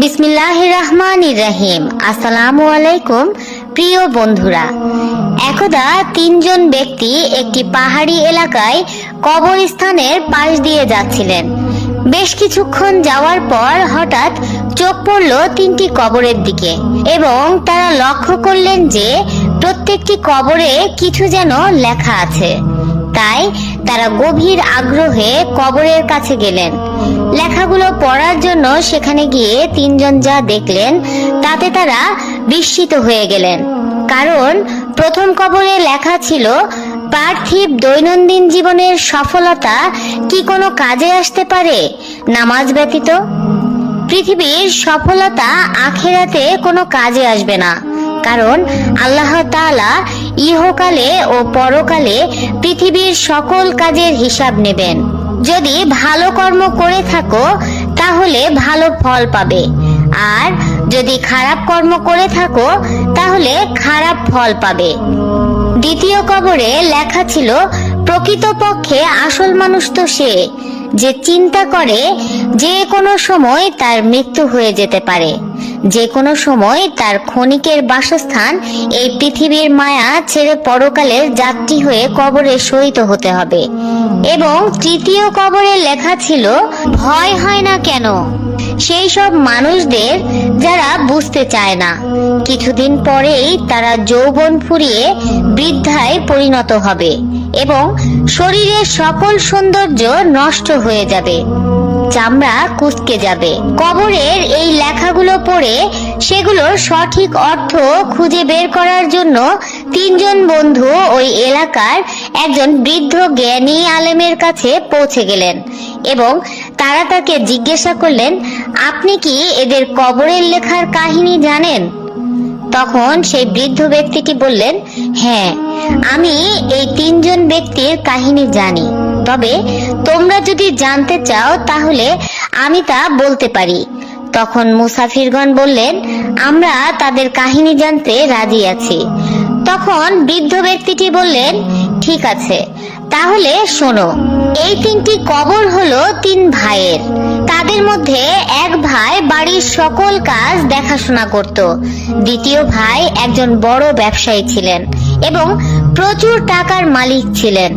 বিসমিল্লাহ রহমান রাহিম আসসালামু আলাইকুম প্রিয় বন্ধুরা। একদা তিনজন ব্যক্তি একটি পাহাড়ি এলাকায় কবরস্থানের পাশ দিয়ে যাচ্ছিলেন। বেশ কিছুক্ষণ যাওয়ার পর হঠাৎ চোখ পড়ল তিনটি কবরের দিকে এবং তারা লক্ষ্য করলেন যে প্রত্যেকটি কবরে কিছু যেন লেখা আছে। তাই তারা গভীর আগ্রহে কবরের কাছে গেলেন। লেখাগুলো পড়ার জন্য সেখানে গিয়ে তিনজন যা দেখলেন, তাতে তারা বিস্মিত হয়ে গেলেন। কারণ প্রথম কবরে লেখা ছিল, পার্থিব দৈনন্দিন জীবনের সফলতা কি কোনো কাজে আসতে পারে? নামাজ ব্যতীত? পৃথিবীর সফলতা আখেরাতে কোনো কাজে আসবে না। কারণ আল্লাহ তাআলা ইহকালে ও পরকালে পৃথিবীর সকল কাজের হিসাব নেবেন। যদি ভালো কর্ম করে থাকো, তাহলে ভালো ফল পাবে। আর যদি খারাপ কর্ম করে থাকো, তাহলে খারাপ ফল পাবে। দ্বিতীয় কবরে লেখা ছিল, প্রকৃতপক্ষে আসল মানুষ তো সে, যে চিন্তা করে যে কোনো সময় তার মৃত্যু হয়ে যেতে পারে। যে কোনো সময় তার ক্ষণিকের বাসস্থান এই পৃথিবীর মায়া ছেড়ে পরকালের যাত্রী হয়ে কবরে শহীদ হতে হবে। এবং তৃতীয় কবরে লেখা ছিল, ভয় হয় না কেন? সেই সব মানুষদের যারা বুঝতে চায় না। কিছুদিন পরেই তারা যৌবন ফুরিয়ে বৃদ্ধায় পরিণত হবে এবং শরীরের সকল সৌন্দর্য নষ্ট হয়ে যাবে। চামড়া কুচকে যাবে। কবরের এই লেখাগুলো পড়ে সেগুলোর সঠিক অর্থ খুঁজে বের করার জন্য তিনজন বন্ধু ওই এলাকার একজন বৃদ্ধ জ্ঞানী আলেমের কাছে পৌঁছে গেলেন এবং তারা তাকে জিজ্ঞাসা করলেন, আপনি কি এদের কবরের লেখার কাহিনী জানেন? তখন সেই বৃদ্ধ ব্যক্তিটি বললেন হ্যাঁ আমি এই তিনজন ব্যক্তির কাহিনী জানি। তবে তোমরা যদি জানতে চাও, তাহলে আমি তা বলতে পারি। তখন মুসাফিরগণ বললেন, আমরা তাদের কাহিনী জানতে রাজি আছি। তখন বৃদ্ধ ব্যক্তিটি বললেন, ঠিক আছে, তাহলে শোনো, এই তিনটি কবর হলো তিন ভাইয়ের। তাদের মধ্যে এক ভাই বাড়ির সকল কাজ দেখাশোনা করত, দ্বিতীয় ভাই একজন বড় ব্যবসায়ী ছিলেন এবং প্রচুর টাকার মালিক ছিলেন।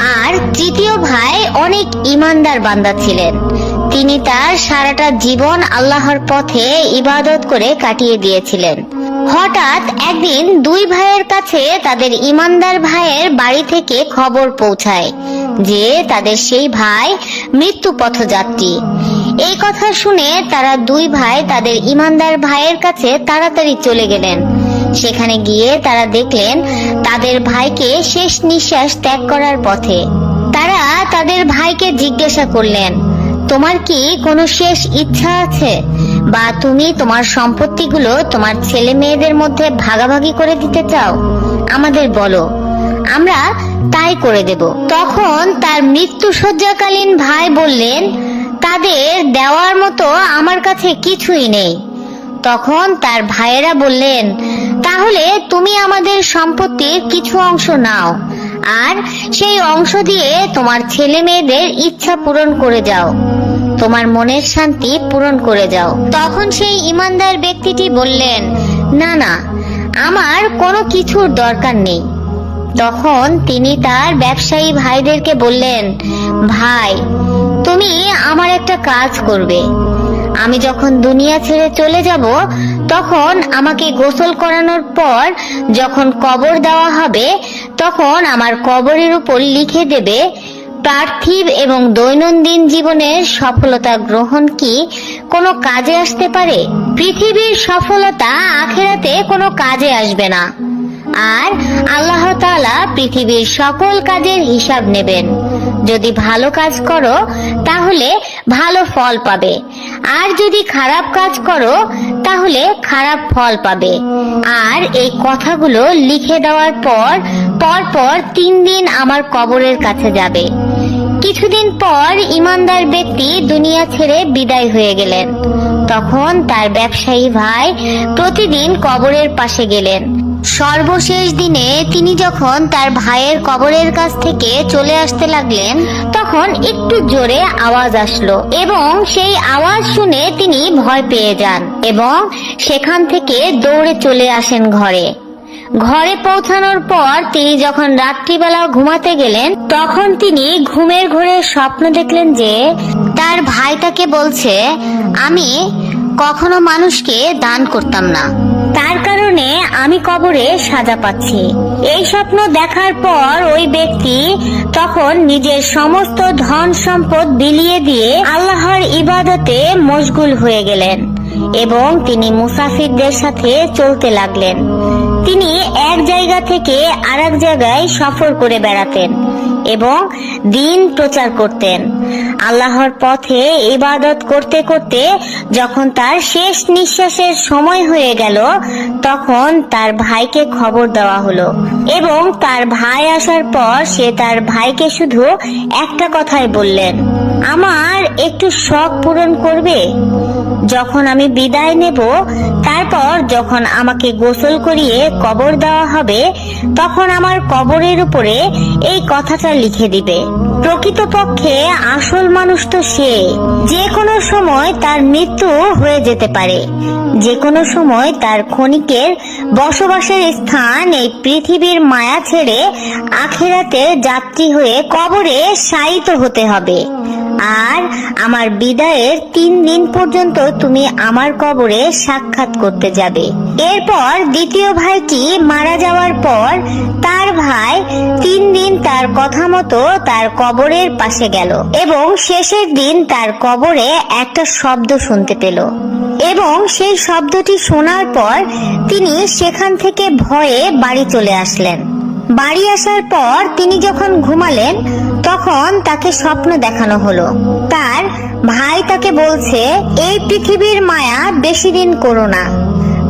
আর তৃতীয় ভাই অনেক ইমানদার বান্দা ছিলেন। তিনি তার সারাটা জীবন আল্লাহর পথে ইবাদত করে কাটিয়ে দিয়েছিলেন। হঠাৎ একদিন দুই ভাইয়ের কাছে তাদের ইমানদার ভাইয়ের বাড়ি থেকে খবর পৌঁছায় যে তাদের সেই ভাই মৃত্যু পথযাত্রী। এই কথা শুনে তারা দুই ভাই তাদের ইমানদার ভাইয়ের কাছে তাড়াতাড়ি চলে গেলেন। সেখানে গিয়ে তারা দেখলেন তাদের ভাইকে শেষ নিঃশ্বাস ত্যাগ করার পথে। তারা তাদের ভাইকে জিজ্ঞাসা করলেন, তোমার কি কোনো শেষ ইচ্ছা আছে? বা তুমি তোমার সম্পত্তিগুলো তোমার ছেলে মেয়েদের মধ্যে ভাগাভাগি করে দিতে চাও? আমাদের বলো, আমরা তাই করে দেব। তখন তার মৃত্যু শয্যাকালীন ভাই বললেন, তাদের দেওয়ার মতো আমার কাছে কিছুই নেই। তখন তার ভাইয়েরা বললেন তাহলে তুমি আমাদের সম্পত্তির কিছু অংশ নাও, আর সেই অংশ দিয়ে তোমার ছেলে মেয়েদের ইচ্ছা পূরণ করে যাও, তোমার মনের শান্তি পূরণ করে যাও। তখন সেই ইমানদার ব্যক্তিটি বললেন, না না, আমার কোনো কিছুর দরকার নেই। তখন তিনি তার ব্যবসায়ী ভাইদেরকে বললেন, ভাই, তুমি আমার একটা কাজ করবে আমি যখন দুনিয়া ছেড়ে চলে যাব, তখন আমাকে গোসল করানোর পর যখন কবর দেওয়া হবে, তখন আমার কবরের উপর লিখে দেবে, পার্থিব এবং দৈনন্দিন জীবনের সফলতা গ্রহণ কি কোনো কাজে আসতে পারে? পৃথিবীর সফলতা আখেরাতে কোনো কাজে আসবে না। আর আল্লাহ তাআলা পৃথিবীর সকল কাজের হিসাব নেবেন। যদি ভালো কাজ করো, তাহলে ভালো ফল পাবে। আর যদি খারাপ কাজ করো, তাহলে খারাপ ফল পাবে। আর এই কথাগুলো লিখে দেওয়ার পর পর পর তিন দিন আমার কবরের কাছে যাবে। কিছুদিন পর ইমানদার ব্যক্তি দুনিয়া ছেড়ে বিদায় হয়ে গেলেন। তখন তার ব্যবসায়ী ভাই প্রতিদিন কবরের পাশে গেলেন। সর্বশেষ দিনে তিনি যখন তার ভাইয়ের কবরের কাছ থেকে চলে আসতে লাগলেন, তখন একটু জোরে আওয়াজ আসলো এবং সেই আওয়াজ শুনে তিনি ভয় পেয়ে যান এবং সেখান থেকে দৌড়ে চলে আসেন ঘরে। ঘরে পৌঁছানোর পর তিনি যখন রাত্রিবেলা ঘুমাতে গেলেন, তখন তিনি ঘুমের ঘোরে স্বপ্ন দেখলেন যে তার ভাই তাকে বলছে, আমি কখনো মানুষকে দান করতাম না। তার কারণে আমি কবরে সাজা পাচ্ছি। এই স্বপ্ন দেখার পর ওই ব্যক্তি তখন নিজের সমস্ত ধন সম্পদ বিলিয়ে দিয়ে আল্লাহর ইবাদতে মশগুল হয়ে গেলেন এবং তিনি মুসাফিরদের সাথে চলতে লাগলেন। তিনি এক জায়গা থেকে আরেক জায়গায় সফর করে বেড়াতেন। এবং দিন প্রচার করতেন। আল্লাহর পথে ইবাদত করতে করতে যখন তার শেষ নিঃশ্বাসের সময় হয়ে গেল, তখন তার ভাইকে খবর দেওয়া হলো এবং তার ভাই আসার পর সে তার ভাইকে শুধু একটা কথাই বললেন, আমার একটু শখ পূরণ করবে? যখন আমি বিদায় নেব, তারপর যখন আমাকে গোসল করিয়ে কবর দেওয়া হবে, তখন আমার কবরের উপরে এই কথাটা লিখে দিবে, প্রকৃতপক্ষে আসল মানুষ তো সে, যে কোনো সময় তার মৃত্যু হয়ে যেতে পারে, যে কোনো সময় তার ক্ষণিকের বসবাসের স্থান এই পৃথিবীর মায়া ছেড়ে আখেরাতে যাত্রী হয়ে কবরে শায়িত হতে হবে। আর আমার বিদায়ের তিন দিন পর্যন্ত তুমি আমার কবরে সাক্ষাৎ করতে যাবে। এরপর দ্বিতীয় ভাইটি মারা যাওয়ার পর তার ভাই তিন দিন তার কথা মতো তার কবরের পাশে গেল এবং শেষের দিন তার কবরে একটা শব্দ শুনতে পেল। এবং সেই শব্দটি শোনার পর তিনি সেখান থেকে ভয়ে বাড়ি চলে আসলেন। বাড়ি আসার পর তিনি যখন ঘুমালেন, তখন তাকে স্বপ্ন দেখানো হলো। তার ভাই তাকে বলছে, এই পৃথিবীর মায়া বেশি দিন করো না।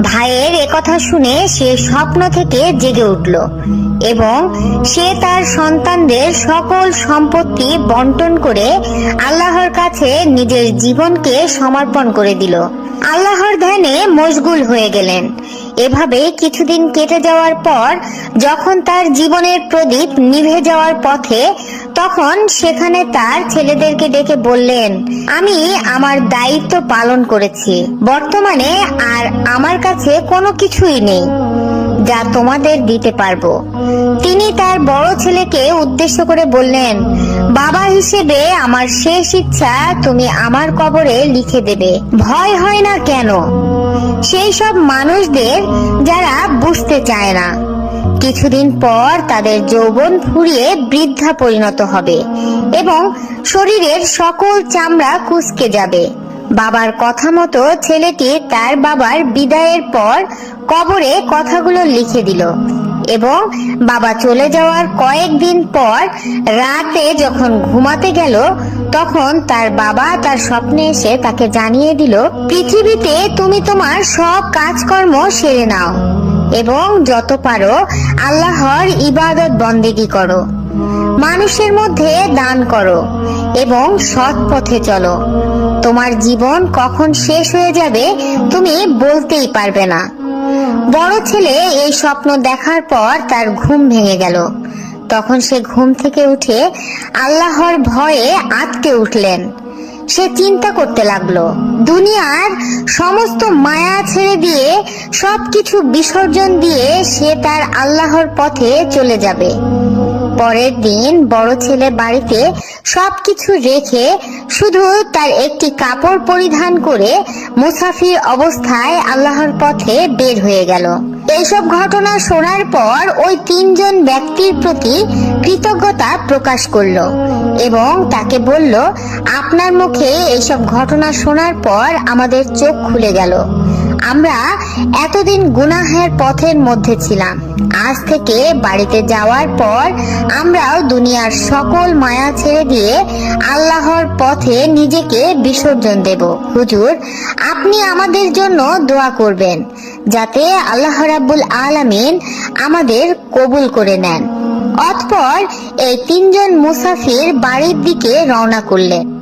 ভাইয়ের একথা শুনে সে স্বপ্ন থেকে জেগে উঠল এবং সে তার সন্তানদের সকল সম্পত্তি বন্টন করে আল্লাহর কাছে নিজের জীবনকে সমর্পণ করে দিল। আল্লাহর ধ্যানে মশগুল হয়ে গেলেন। এভাবে কিছুদিন কেটে যাওয়ার পর, যখন তার জীবনের প্রদীপ নিভে যাওয়ার পথে, তখন সেখানে তার ছেলেদেরকে ডেকে বললেন, আমি আমার দায়িত্ব পালন করেছি। বর্তমানে আর আমার কাছে কোনো কিছুই নেই, যা তোমাদের দিতে পারব। তিনি তার বড় ছেলেকে উদ্দেশ্য করে বললেন, বাবা হিসেবে আমার শেষ ইচ্ছা তুমি আমার কবরে লিখে দেবে। ভয় হয় না কেন? সেই সব মানুষদের যারা বুঝতে চায় না। কিছুদিন পর তাদের যৌবন ফুরিয়ে বৃদ্ধা পরিণত হবে এবং শরীরের সকল চামড়া কুচকে যাবে। বাবার কথা মতো ছেলেটি তার বাবার বিদায়ের পর কবরে কথাগুলো লিখে দিল। এবং বাবা চলে যাওয়ার কয়েকদিন পর রাতে যখন ঘুমাতে গেল, তখন তার বাবা তার স্বপ্নে এসে তাকে জানিয়ে দিল, পৃথিবীতে তুমি তোমার সব কাজকর্ম সেরে নাও এবং যত পারো আল্লাহর ইবাদত বন্দেগি করো। মানুষের মধ্যে দান করো এবং সৎ পথে চলো। তোমার জীবন কখন শেষ হয়ে যাবে তুমি বলতেই পারবে না। বড় ছেলে এই স্বপ্ন দেখার পর তার ঘুম ভেঙে গেল। তখন সে ঘুম থেকে উঠে আল্লাহর ভয়ে আটকে উঠলেন। সে চিন্তা করতে লাগল, দুনিয়ার সমস্ত মায়া ছেড়ে দিয়ে, সবকিছু বিসর্জন দিয়ে সে তার আল্লাহর পথে চলে যাবে। পরের দিন বড় ছেলে বাড়িতে সবকিছু রেখে শুধু তার একটি কাপড় পরিধান করে মুসাফির অবস্থায় আল্লাহর পথে বের হয়ে গেল। এইসব ঘটনা শোনার পর ওই তিনজন ব্যক্তির প্রতি কৃতজ্ঞতা প্রকাশ করল এবং তাকে বলল, আপনার মুখে এইসব ঘটনা শোনার পর আমাদের চোখ খুলে গেল। আমরা এতদিন গুনাহের পথের মধ্যে ছিলাম। আজ থেকে বাড়িতে যাওয়ার পর আমরাও দুনিয়ার সকল মায়া ছেড়ে দিয়ে আল্লাহর পথে নিজেকে বিসর্জন দেব। হুজুর, আপনি আমাদের জন্য দোয়া করবেন, যাতে আল্লাহ রাব্বুল আলামিন আমাদের কবুল করে নেন। অতপর এই তিনজন মুসাফির বাড়ির দিকে রওনা করলেন।